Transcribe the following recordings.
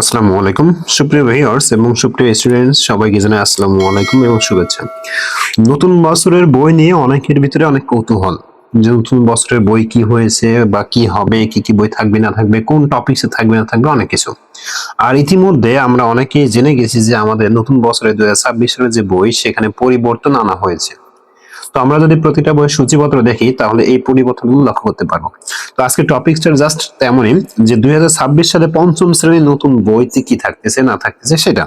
আসসালামু আলাইকুম। সুপ্রিয় ভিউয়ার্স এবং সুপ্রিয় স্টুডেন্টস সবাইকে জানাই আসসালামু আলাইকুম এবং শুভেচ্ছা। নতুন বছরের বই নিয়ে অনেকের ভিতরে অনেক কৌতূহল। যে নতুন বছরের বই কি হয়েছে বা কি হবে, কি কি বই থাকবে, না থাকবে, কোন টপিকসে থাকবে, না থাকবে, অনেক কিছু। আর ইতিমধ্যে আমরা অনেকেই জেনে গেছি যে আমাদের নতুন বছরের দুই হাজার ছাব্বিশ সালের যে বই, সেখানে পরিবর্তন আনা হয়েছে। তো আমরা যদি প্রতিটা বইয়ের সূচিপত্র দেখি, তাহলে এই পরিবর্তনগুলো লক্ষ্য করতে পারব। তো আজকে টপিকসটা জাস্ট তেমনই যে দুই সালে পঞ্চম শ্রেণির নতুন বইতে কি থাকতেছে, না থাকতেছে সেটা।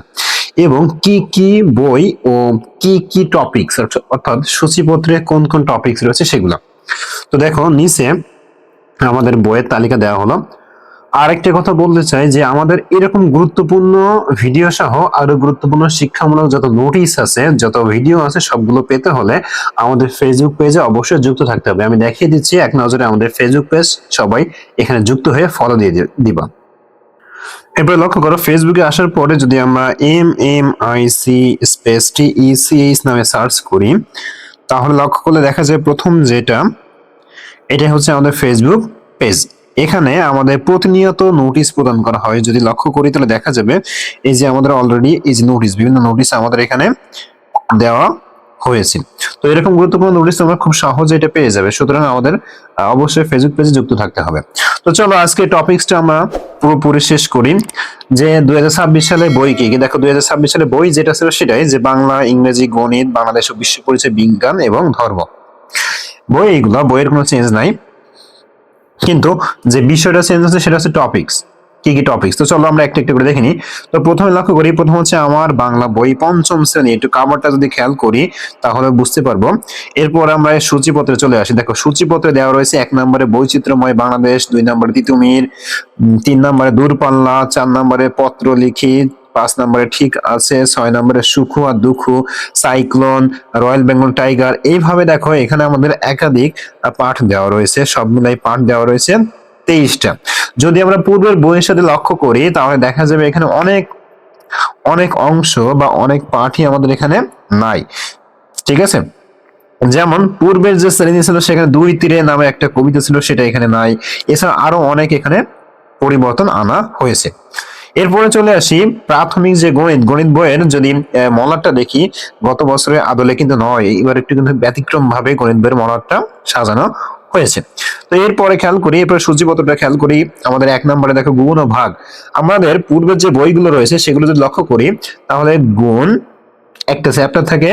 এবং কি কি বই ও কি কি টপিকস অর্থাৎ সূচিপত্রে কোন কোন টপিকস রয়েছে সেগুলো। তো দেখো, নিচে আমাদের বইয়ের তালিকা দেওয়া হলো। আরেকটা কথা বলতে চাই যে আমাদের এরকম গুরুত্বপূর্ণ ভিডিও সহ আরও গুরুত্বপূর্ণ শিক্ষামূলক যত নোটিশ আছে, যত ভিডিও আছে, সবগুলো পেতে হলে আমাদের ফেসবুক পেজে অবশ্যই যুক্ত থাকতে হবে। আমি দেখিয়ে দিচ্ছি, এক নজরে আমাদের ফেসবুক পেজ সবাই এখানে যুক্ত হয়ে ফলো দিয়ে দিবা। এরপরে লক্ষ্য করো ফেসবুকে আসার পরে যদি আমরা M M I C space T E C H নামে সার্চ করি, তাহলে লক্ষ্য করলে দেখা যায় প্রথম যেটা এটা হচ্ছে আমাদের ফেসবুক পেজ এখানে আমাদের প্রতিনিয়ত নোটিশ প্রদান করা হয়। যদি লক্ষ্য করি, তাহলে দেখা যাবে এই যে আমাদের অলরেডি এই যে নোটিশ বিভিন্ন নোটিশ আমাদের এখানে দেওয়া হয়েছে। তো এরকম গুরুত্বপূর্ণ নোটিশ তোমরা খুব সহজে এটা পেয়ে যাবে। সুতরাং আমাদের অবশ্যই ফেসবুক পেজে যুক্ত থাকতে হবে। তো চলো আজকে টপিকসটা আমরা পুরোপুরি শেষ করি। যে দুই হাজার ছাব্বিশ সালে বই কি? দেখো, দুই হাজার ছাব্বিশ সালে বই যেটা ছিল সেটাই যে বাংলা, ইংরেজি, গণিত, বাংলাদেশ ও বিশ্ব পরিচয় বিজ্ঞান এবং ধর্ম। বই এইগুলো বইয়ের কোনো চেঞ্জ নাই। কিন্তু যে বিষয়টা চেঞ্জ হচ্ছে সেটা হচ্ছে টপিকস কি কি টপিকস তো চলো আমরা একটা একটা করে দেখিনি তো প্রথমে লক্ষ্য করি, প্রথম হচ্ছে আমার বাংলা বই পঞ্চম শ্রেণি। একটু কাভারটা যদি খেয়াল করি, তাহলে বুঝতে পারব। এরপর আমরা সূচিপত্রে চলে আসি। দেখো, সূচিপত্রে দেওয়া রয়েছে এক নম্বরে বৈচিত্র্যময় বাংলাদেশ, দুই নম্বরে তিতুমির তিন নম্বরে দূরপাল্লা, চার নম্বরে পত্র লিখি পাঁচ নম্বরে ঠিক আছে, ছয় নম্বরে সুখ আর দুঃখ, সাইক্লোন, রয়্যাল বেঙ্গল টাইগার, এইভাবে দেখো এখানে আমাদের একাধিক পাঠ দেওয়া রয়েছে, সব মিলাই পাঠ দেওয়া রয়েছে তেইশটা। যদি আমরা পূর্বের বইয়ের সাথে লক্ষ্য করি, তাহলে দেখা যাবে এখানে অনেক অনেক অংশ বা অনেক পাঠই আমাদের এখানে নাই। ঠিক আছে? যেমন পূর্বের যে শ্রেণি ছিল, সেখানে দুই তীরে নামে একটা কবিতা ছিল, সেটা এখানে নাই। এছাড়া আরও অনেক এখানে পরিবর্তন আনা হয়েছে। এরপরে চলে আসি প্রাথমিক যে গণিত গণিত বইয়ের যদি আহ, মলাটটা দেখি গত বছরের আদলে কিন্তু নয় এবার একটু কিন্তু ব্যতিক্রম ভাবে গণিত বইয়ের মলাটটা সাজানো হয়েছে। তো এরপরে খেয়াল করি এরপরে সূচিপত্রটা খেয়াল করি আমাদের এক নম্বরে দেখো গুণ ও ভাগ। আমাদের পূর্বের যে বইগুলো রয়েছে সেগুলো যদি লক্ষ্য করি তাহলে গুণ একটা চ্যাপ্টার থাকে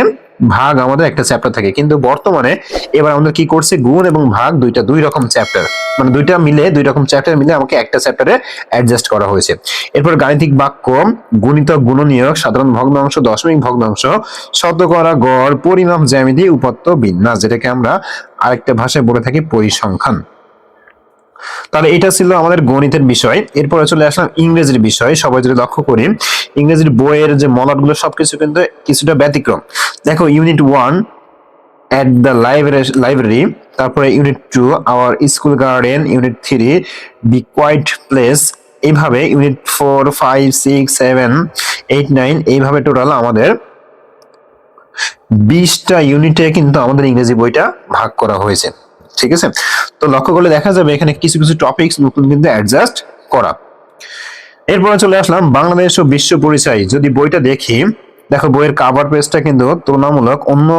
ভাগ আমাদের একটা চ্যাপ্টার থাকে। কিন্তু বর্তমানে এবার আমাদের কি করছে? গুণ এবং ভাগ দুইটা দুই রকম চ্যাপ্টার মানে দুইটা মিলে, দুই রকম চ্যাপ্টার মিলে আমাকে একটা চ্যাপ্টারে অ্যাডজাস্ট করা হয়েছে। এরপর গাণিতিক বাক্য গুণিতক গুণনীয়ক, সাধারণ ভগ্নাংশ, দশমিক ভগ্নাংশ, শতকরা গড়, পরিমাপ জ্যামিতি উপত্য বিন্যাস, যেটাকে আমরা আরেকটা ভাষায় বলে থাকি পরিসংখ্যান। তাহলে এটা ছিল আমাদের গণিতের বিষয়। এরপরে চলে আসলাম ইংরেজির বিষয়, সবাই যদি লক্ষ্য করি, ইংরেজির বইয়ের যে মলাটগুলো সবকিছু কিন্তু কিছুটা ব্যতিক্রম। দেখো unit one at the library library তারপরে unit two our school garden unit three be quiet place এইভাবে unit four five six seven eight nine এইভাবে টোটাল আমাদের বিশটা ইউনিটে কিন্তু আমাদের ইংরেজি বইটা ভাগ করা হয়েছে। ঠিক আছে? তো লক্ষ্য করলে দেখা যাবে এখানে কিছু কিছু টপিকস নতুন কিন্তু অ্যাডজাস্ট করা। এরপরে চলে আসলাম বাংলাদেশ ও বিশ্ব পরিচয়। যদি বইটা দেখি, দেখো বইয়ের কাভার পেজটা কিন্তু তুলনামূলক অন্য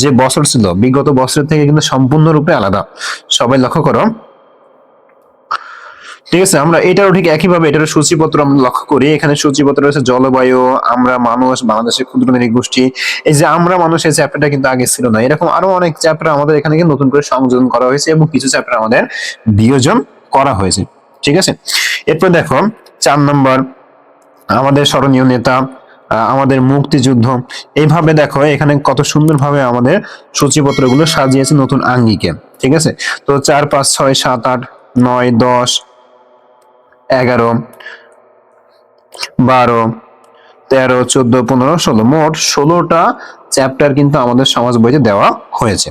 যে বছর ছিল, বিগত বছরের থেকে কিন্তু সম্পূর্ণরূপে আলাদা। সবাই লক্ষ্য করো ঠিক আছে, আমরা এটারও ঠিক একইভাবে এটারও সূচিপত্র আমরা লক্ষ্য করি। এখানে সূচিপত্র রয়েছে জলবায়ু, আমরা মানুষ, বাংলাদেশের ক্ষুদ্র গোষ্ঠী। এই যে আমরা মানুষ, এই চ্যাপ্টারটা কিন্তু আগে ছিল না। এরকম আরও অনেক চ্যাপ্টার আমাদের এখানে নতুন করে সংযোজন করা হয়েছে এবং কিছু চ্যাপ্টার আমাদের বিয়োজন করা হয়েছে। ঠিক আছে? এরপর দেখো, চার নম্বর, আমাদের স্মরণীয় নেতা আমাদের মুক্তিযুদ্ধ। এইভাবে দেখো, এখানে কত সুন্দরভাবে আমাদের সূচিপত্রগুলো সাজিয়েছে নতুন আঙ্গিকে। ঠিক আছে? তো চার, পাঁচ, ছয়, সাত, আট, নয়, দশ এগারো, বারো, তেরো, চোদ্দ, পনেরো, ষোলো, মোট ষোলোটা চ্যাপ্টার কিন্তু আমাদের সমাজ বইতে দেওয়া হয়েছে।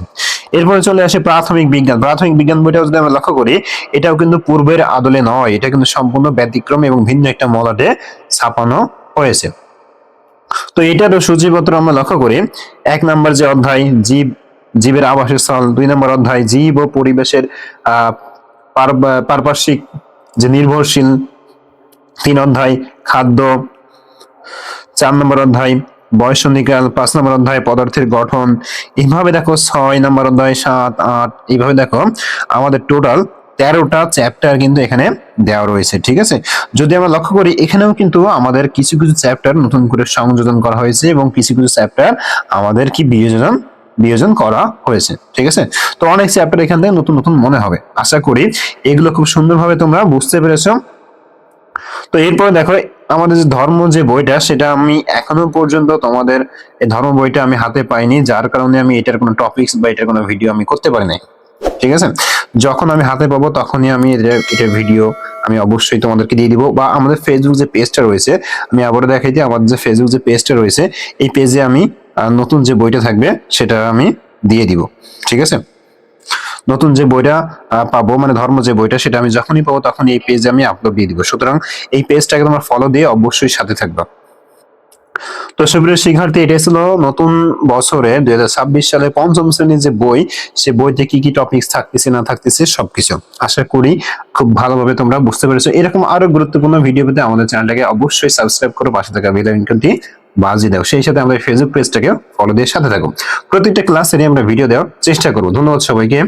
এরপরে চলে আসে প্রাথমিক বিজ্ঞান। প্রাথমিক বিজ্ঞান বইটাও যদি আমরা লক্ষ্য করি, এটাও কিন্তু পূর্বের আদলে নয়। এটা কিন্তু সম্পূর্ণ ব্যতিক্রম এবং ভিন্ন একটা মলাটে ছাপানো হয়েছে। তো এটারও সূচিপত্র আমরা লক্ষ্য করি। এক নম্বর যে অধ্যায়, জীব, জীবের আবাসের স্থল দুই নম্বর অধ্যায়, জীব ও পরিবেশের, আহ পার- পারপার্শ্বিক যে নির্ভরশীল, তিন অধ্যায়, খাদ্য, চার নম্বর অধ্যায় বয়সন্ধিকাল পাঁচ নম্বর অধ্যায়, পদার্থের গঠন। এইভাবে দেখো ছয় নম্বর অধ্যায়, সাত, আট, এইভাবে দেখো আমাদের টোটাল তেরোটা চ্যাপ্টার কিন্তু এখানে দেওয়া রয়েছে, ঠিক আছে? যদি আমরা লক্ষ্য করি, এখানেও কিন্তু আমাদের কিছু কিছু চ্যাপ্টার নতুন করে সংযোজন করা হয়েছে এবং কিছু কিছু চ্যাপ্টার আমাদের কি বিয়োজন বিয়োজন করা হয়েছে, ঠিক আছে? তো অনেক চ্যাপ্টার এখান থেকে নতুন নতুন মনে হবে। আশা করি এগুলো খুব সুন্দরভাবে তোমরা বুঝতে পেরেছ। তো এরপরে দেখো, আমাদের যে ধর্ম যে বইটা, সেটা আমি এখনও পর্যন্ত তোমাদের এই ধর্ম বইটা আমি হাতে পাইনি, যার কারণে আমি এটার কোনো টপিকস বা এটার কোনো ভিডিও আমি করতে পারি নাই, ঠিক আছে? যখন আমি হাতে পাবো, তখনই আমি এটার ভিডিও আমি অবশ্যই তোমাদেরকে দিয়ে দিব। বা আমাদের ফেসবুক যে পেজটা রয়েছে, আমি আবারও দেখাই দিই আমাদের যে ফেসবুক যে পেজটা রয়েছে, এই পেজে আমি নতুন যে বইটা থাকবে, সেটা আমি দিয়ে দিব। ঠিক আছে? নতুন যে বইটা পাবো মানে ধর্ম যে বইটা, সেটা আমি যখনই পাবো তখন এই পেজে আমি আপলোড দিয়ে দিব। সুতরাং এই পেজটাকে তোমার ফলো দিয়ে অবশ্যই সাথে থাকবা। তো সুপ্রিয় শিক্ষার্থী এটা ছিল নতুন বছরে দুই হাজার ছাব্বিশ সালে পঞ্চম শ্রেণির যে বই, সে বইতে কি কি টপিকস থাকতেছে, না থাকতেছে, সবকিছু। আশা করি খুব ভালোভাবে তোমরা বুঝতে পেরেছ। এরকম আরও গুরুত্বপূর্ণ ভিডিও পেতে আমাদের চ্যানেলটাকে অবশ্যই সাবস্ক্রাইব করো পাশে থাকা বেল আইকনটি বাজি দাও। সেই সাথে আমাদের ফেসবুক পেজটাকে ফলো দিয়ে সাথে থাকো প্রত্যেকটা ক্লাসেরই আমরা ভিডিও দেওয়ার চেষ্টা করব। ধন্যবাদ সবাইকে।